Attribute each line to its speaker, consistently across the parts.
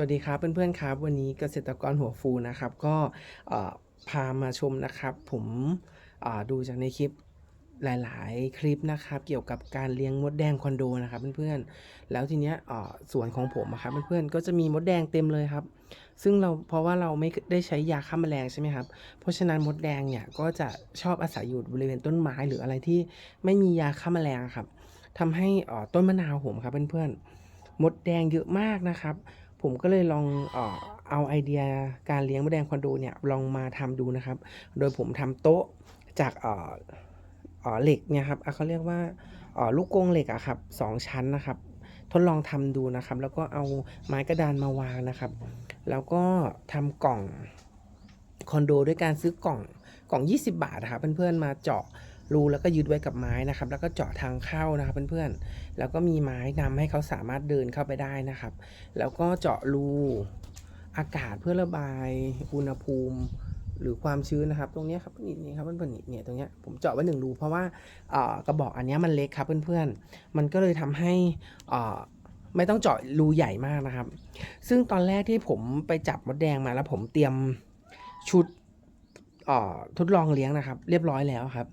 Speaker 1: วัสดีครับเพื่อนๆครับ วันนี้เกษตรกรหัวฟูนะครับ ก็พามาชมนะครับ ผมดูจากในคลิปหลาย ๆ คลิปนะครับ เกี่ยวกับการเลี้ยงมดแดงคอนโดนะครับเพื่อนๆแล้วทีเนี้ยเอ่อสวนของผมอะครับเพื่อนๆก็จะมีมดแดงเต็มเลยครับ ซึ่งเราเพราะว่าเราไม่ได้ใช้ยาฆ่าแมลงใช่ไหมครับ เพราะฉะนั้นมดแดงเนี่ยก็จะชอบอาศัยอยู่บริเวณต้นไม้หรืออะไรที่ไม่มียาฆ่าแมลงครับทำให้อ่อต้นมะนาวผมครับเพื่อนๆมดแดงเยอะมากนะครับ ผมก็เลยลองเอาไอเดียการเลี้ยงมดแดงคอนโดเนี่ยลองมาทำดูนะครับ โดยผมทำโต๊ะจากเหล็กเนี่ยครับเขาเรียกว่าลูกกงเหล็กอะครับสองชั้นนะครับ ทดลองทำดูนะครับ แล้วก็เอาไม้กระดานมาวางนะครับ แล้วก็ทำกล่องคอนโดด้วยการซื้อกล่องกล่อง 20 บาทนะครับเพื่อนๆมาเจาะ รูแล้วก็ยึดไว้กับไม้นะครับ แล้วก็เจาะทางเข้านะครับเพื่อนๆ แล้วก็มีไม้นำให้เขาสามารถเดินเข้าไปได้นะครับ แล้วก็เจาะรูอากาศเพื่อระบายอุณหภูมิหรือความชื้นนะครับ ตรงนี้ครับนี่นี่ครับเพื่อนๆเนี่ยตรงนี้ผมเจาะไว้หนึ่งรูเพราะว่ากระบอกอันนี้มันเล็กครับเพื่อนๆ มันก็เลยทำให้ไม่ต้องเจาะรูใหญ่มากนะครับ ซึ่งตอนแรกที่ผมไปจับมดแดงมาแล้วผมเตรียมชุดออทดลองเลี้ยงนะครับ เรียบร้อยแล้วครับ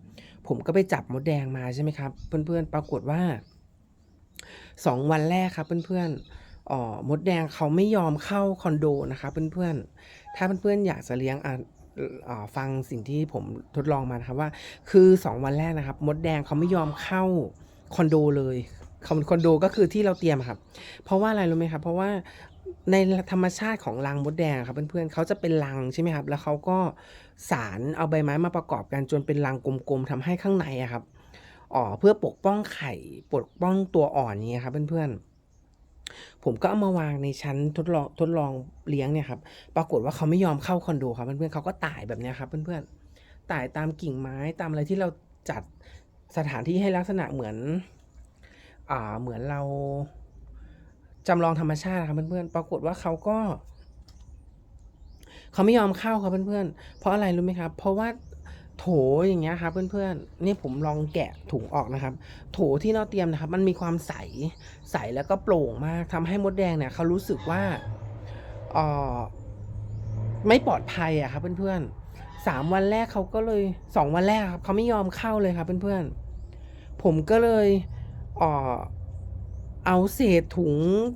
Speaker 1: ผมก็ไปจับมดแดงมาใช่ไหมครับ เพื่อนๆ ปรากฏว่าสองวันแรกครับเพื่อนๆอ๋อมดแดงเขาไม่ยอมเข้าคอนโดนะครับเพื่อนๆ ถ้าเพื่อนๆ อยากจะเลี้ยงอะฟังสิ่งที่ผมทดลองมานะครับว่า คือสองวันแรกนะครับ มดแดงเขาไม่ยอมเข้าคอนโดเลยคอนโดก็คือที่เราเตรียมครับ เพราะว่าอะไรรู้ไหมครับ เพราะว่า ในธรรมชาติของรังมดแดงครับเพื่อนๆเขาจะเป็นรังใช่ไหมครับ แล้วเขาก็สารเอาใบไม้มาประกอบกันจนเป็นรังกลมๆทำให้ข้างในอะครับอ๋อเพื่อปกป้องไข่ปกป้องตัวอ่อนนี้ครับเพื่อนๆผมก็เอามาวางในชั้นทดลองทดลองเลี้ยงเนี่ยครับปรากฏว่าเขาไม่ยอมเข้าคอนโดครับเพื่อนๆเขาก็ตายแบบนี้ครับเพื่อนๆตายตามกิ่งไม้ตามอะไรที่เราจัดสถานที่ให้ลักษณะเหมือนอ่าเหมือนเรา จำลองธรรมชาติครับเพื่อนๆ ปรากฏว่าเขาก็เขาไม่ยอมเข้าครับเพื่อนๆ เพราะอะไรรู้ไหมครับ เพราะว่าโถอย่างเงี้ยครับเพื่อนๆ นี่ผมลองแกะถุงออกนะครับ โถที่เราเตรียมนะครับ มันมีความใส ใสแล้วก็โปร่งมากทำให้มดแดงเนี่ยเขารู้สึกว่าออไม่ปลอดภัยอะครับเพื่อนๆสามวันแรกเขาก็เลยสองวันแรกครับเขาไม่ยอมเข้าเลยครับเพื่อนๆ ผมก็เลยอ่อ เอาเศษถุง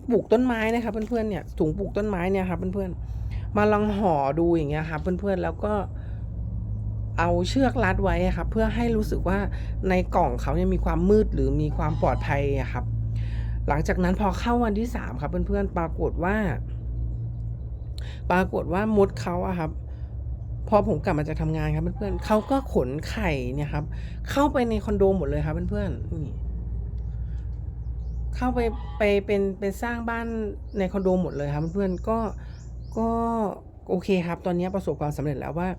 Speaker 1: ปลูกต้นไม้นะครับเพื่อนๆเนี่ยถุงปลูกต้นไม้เนี่ยครับเพื่อนๆมาลองห่อดูอย่างเงี้ยครับเพื่อนๆแล้วก็เอาเชือกรัดไว้ครับเพื่อให้รู้สึกว่าในกล่องเขาเนี่ยมีความมืดหรือมีความปลอดภัยครับ หลังจากนั้นพอเข้าวันที่สามครับ เพื่อนๆปรากฏว่า ปรากฏว่ามดเขาอะครับ พอผมกลับมาจากทำงานครับเพื่อนๆเขาก็ขนไข่เนี่ยครับ เข้าไปในคอนโดหมดเลยครับเพื่อนๆนี่ เข้าไปไปเป็นเป็นสร้างบ้านในคอนโดหมดเลยครับเพื่อนๆก็ก็โอเคครับ ตอนนี้ประสบความสำเร็จแล้วว่า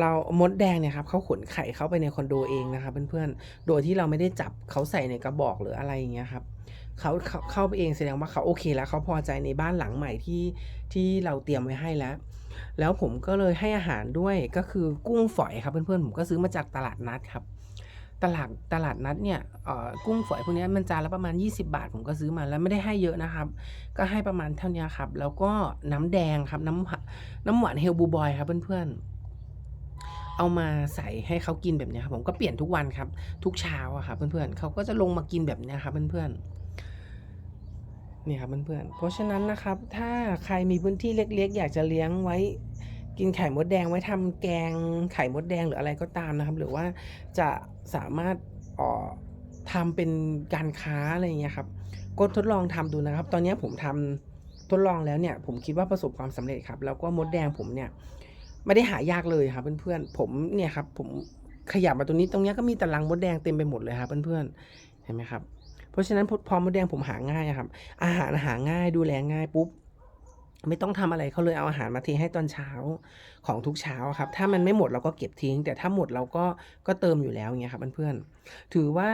Speaker 1: เรามดแดงเนี่ยครับเขาขนไข่เข้าไปในคอนโดเองนะครับเพื่อนๆ โดยที่เราไม่ได้จับเขาใส่ในกระบอกหรืออะไรอย่างเงี้ยครับเขาเขาเข้าไปเองแสดงว่าเขาโอเคแล้วเขาพอใจในบ้านหลังใหม่ที่ที่เราเตรียมไว้ให้แล้ว แล้วผมก็เลยให้อาหารด้วยก็คือกุ้งฝอยครับเพื่อนๆผมก็ซื้อมาจากตลาดนัดครับ ตลาดตลาดนัดเนี่ยกุ้งฝอยพวกนี้มันจานละประมาณ 20 บาทผมก็ซื้อมาแล้วไม่ได้ให้เยอะนะครับ ก็ให้ประมาณเท่านี้ครับ แล้วก็น้ำแดงครับน้ำน้ำหวานเฮลบูบอยครับเพื่อนๆ เอามาใส่ให้เขากินแบบนี้ครับผมก็เปลี่ยนทุกวันครับ ทุกเช้าอะครับเพื่อนๆเขาก็จะลงมากินแบบนี้ครับเพื่อนๆนี่ครับเพื่อนๆเพราะฉะนั้นนะครับถ้าใครมีพื้นที่เล็กๆ อยากจะเลี้ยงไว้ กินไข่มดแดงไว้ทำแกงไข่มดแดงหรืออะไรก็ตามนะครับ หรือว่าจะสามารถอ่อทำเป็นการค้าอะไรเงี้ยครับก็ทดลองทำดูนะครับ ตอนนี้ผมทำทดลองแล้วเนี่ย ผมคิดว่าประสบความสำเร็จครับ แล้วก็มดแดงผมเนี่ยไม่ได้หายากเลยครับเพื่อนๆผมเนี่ยครับ ผมขยับมาตรงนี้ตรงนี้ก็มีตารางมดแดงเต็มไปหมดเลยครับเพื่อนๆเห็นไหมครับ เพราะฉะนั้นพอมดแดงผมหาง่ายครับ อาหารหาง่ายดูแลง่ายปุ๊บ ไม่ต้องทำอะไรเขาเลยเอาอาหารมาเทให้ตอนเช้าของทุกเช้าครับ ถ้ามันไม่หมดเราก็เก็บทิ้ง แต่ถ้าหมดเราก็ก็เติมอยู่แล้วเงี้ยครับเพื่อนๆถือว่า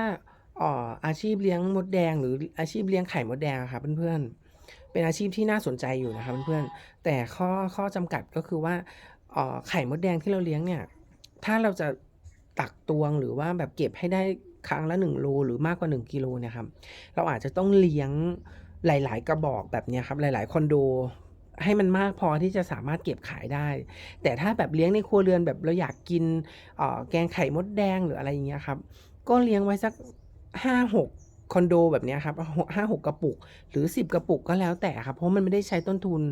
Speaker 1: อ่ออาชีพเลี้ยงมดแดง หรืออาชีพเลี้ยงไข่มดแดงอะครับเพื่อนๆเป็นอาชีพที่น่าสนใจอยู่นะครับเพื่อนๆแต่ข้อข้อจำกัดก็คือว่าไข่มดแดงที่เราเลี้ยงเนี่ยถ้าเราจะตักตวงหรือว่าแบบเก็บให้ได้ครั้งละ1โลหรือมากกว่า 1กิโลเนี่ยครับเราอาจจะต้องเลี้ยงหลาย ๆ กระบอกแบบนี้ครับหลาย ๆ คอนโด ให้มันมากพอที่จะสามารถเก็บขายได้ แต่ถ้าแบบเลี้ยงในครัวเรือนแบบเราอยากกินแกงไข่มดแดงหรืออะไรอย่างเงี้ยครับก็เลี้ยงไว้สัก5-6คอนโดแบบเนี้ยครับหก5-6กระปุก หรือ 10 กระปุกก็แล้วแต่ครับ เพราะมันไม่ได้ใช้ต้นทุน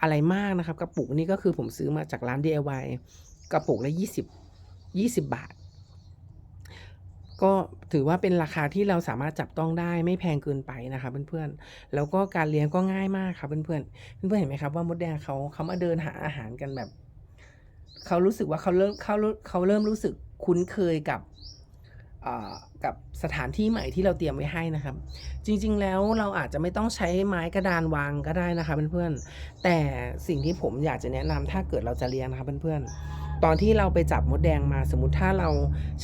Speaker 1: อะไรมากนะครับ กระปุกนี่ก็คือผมซื้อมาจากร้าน DIY กระปุกละ 20 20 บาท ก็ถือว่าเป็นราคาที่เราสามารถจับต้องได้ไม่แพงเกินไปนะครับเพื่อนๆ แล้วก็การเลี้ยงก็ง่ายมากครับเพื่อนๆ เพื่อนๆเห็นไหมครับว่ามดแดงเขาเขามาเดินหาอาหารกันแบบเขารู้สึกว่าเขาเริ่มเขาเขาเริ่มรู้สึกคุ้นเคยกับกับสถานที่ใหม่ที่เราเตรียมไว้ให้นะครับ จริงๆแล้วเราอาจจะไม่ต้องใช้ไม้กระดานวางก็ได้นะครับเพื่อนๆแต่สิ่งที่ผมอยากจะแนะนำถ้าเกิดเราจะเลี้ยงนะครับเพื่อนๆ ตอนที่เราไปจับมดแดงมาสมมติถ้าเรา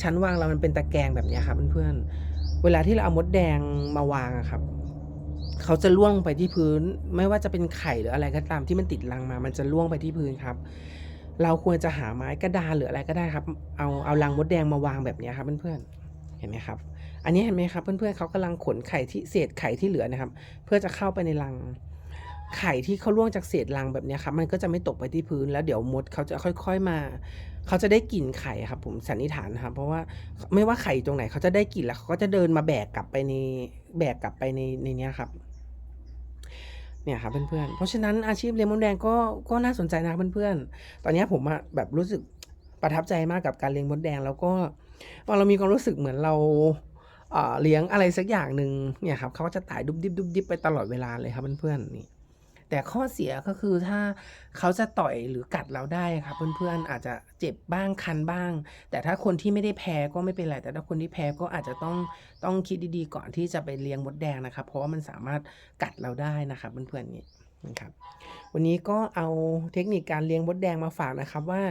Speaker 1: ชั้นวางเรามันเป็นตะแกรงแบบนี้ครับเพื่อนๆเวลาที่เราเอามดแดงมาวางอะครับเขาจะร่วงไปที่พื้น ไม่ว่าจะเป็นไข่หรืออะไรก็ตามที่มันติดรังมา มันจะร่วงไปที่พื้นครับ เราควรจะหาไม้กระดานหรืออะไรก็ได้ครับ เอาเอารังมดแดงมาวางแบบนี้ครับเพื่อนๆเห็นไหมครับ อันนี้เห็นไหมครับเพื่อนๆเขากำลังขนไข่ที่เศษไข่ที่เหลือนะครับ เพื่อจะเข้าไปในรัง ไข่ที่เขาร่วงจากเศษรังแบบนี้ครับมันก็จะไม่ตกไปที่พื้นแล้วเดี๋ยวมดเขาจะค่อย ๆมา เขาจะได้กลิ่นไข่ครับผมสันนิษฐานครับเพราะว่าไม่ว่าไข่ตรงไหนเขาจะได้กลิ่นแล้วเขาก็จะเดินมาแบกกลับไปในแบกกลับไปในในนี้ครับเนี่ยครับเพื่อนๆ เพราะฉะนั้นอาชีพเลี้ยงมดแดงก็ก็น่าสนใจนะครับเพื่อนๆ ตอนนี้ผมอะแบบรู้สึกประทับใจมากกับการเลี้ยงมดแดง แล้วก็พอเรามีความรู้สึกเหมือนเราเลี้ยงอะไรสักอย่างหนึ่งเนี่ยครับเขาก็จะไต่ดุบดิบๆไปตลอดเวลาเลยครับเพื่อนๆนี่ แต่ข้อเสียก็คือถ้าเขาจะต่อยหรือกัดเราได้ครับเพื่อนๆอาจจะเจ็บบ้างคันบ้าง แต่ถ้าคนที่ไม่ได้แพ้ก็ไม่เป็นไร แต่ถ้าคนที่แพ้ก็อาจจะต้องต้องคิดดีๆก่อนที่จะไปเลี้ยงมดแดงนะครับ เพราะว่ามันสามารถกัดเราได้นะครับเพื่อนๆนี่นะครับวันนี้ก็เอาเทคนิคการเลี้ยงมดแดงมาฝากนะครับว่า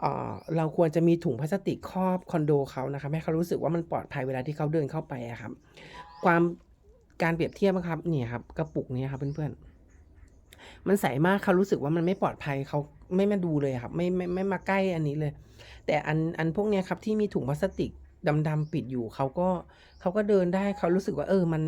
Speaker 1: เออเราควรจะมีถุงพลาสติกครอบคอนโดเขานะครับให้เขารู้สึกว่ามันปลอดภัยเวลาที่เขาเดินเข้าไปครับ ความการเปรียบเทียบนะครับนี่ครับกระปุกนี้ครับเพื่อนๆ มันใสมากเขารู้สึกว่ามันไม่ปลอดภัยเขาไม่มาดูเลยครับ ไม่ไม่ไม่มาใกล้อันนี้เลย แต่อันอันพวกเนี้ยครับที่มีถุงพลาสติกดำๆปิดอยู่เขาก็เขาก็เดินได้เขารู้สึกว่า เออมัน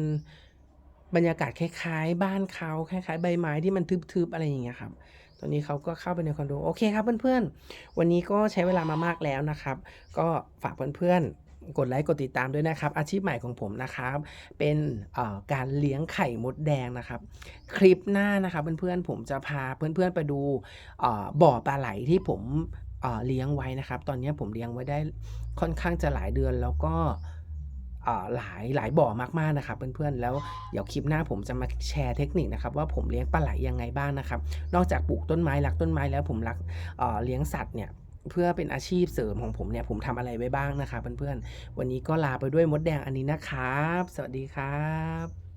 Speaker 1: บรรยากาศคล้ายๆ บ้านเขาคล้ายๆ ใบไม้ที่มันทึบๆอะไรอย่างเงี้ยครับตอนนี้เขาก็เข้าไปในคอนโดโอเคครับเพื่อนๆ วันนี้ก็ใช้เวลามามากแล้วนะครับ ก็ฝากเพื่อนๆ กดไลค์กดติดตามด้วยนะครับ อาชีพใหม่ของผมนะครับ เป็นการเลี้ยงไข่มดแดงนะครับ คลิปหน้านะครับเพื่อนๆผมจะพาเพื่อนๆไปดูบ่อปลาไหลที่ผมเลี้ยงไว้นะครับ ตอนนี้ผมเลี้ยงไว้ได้ค่อนข้างจะหลายเดือนแล้วก็หลายหลายบ่อมากๆนะครับเพื่อนๆแล้วเดี๋ยวคลิปหน้าผมจะมาแชร์เทคนิคนะครับว่าผมเลี้ยงปลาไหลยังไงบ้างนะครับ นอกจากปลูกต้นไม้รักต้นไม้แล้วผมรักเลี้ยงสัตว์เนี่ย เพื่อเป็นอาชีพเสริมของผมเนี่ย ผมทำอะไรไว้บ้างนะคะเพื่อนๆ วันนี้ก็ลาไปด้วยมดแดงอันนี้นะครับ สวัสดีครับ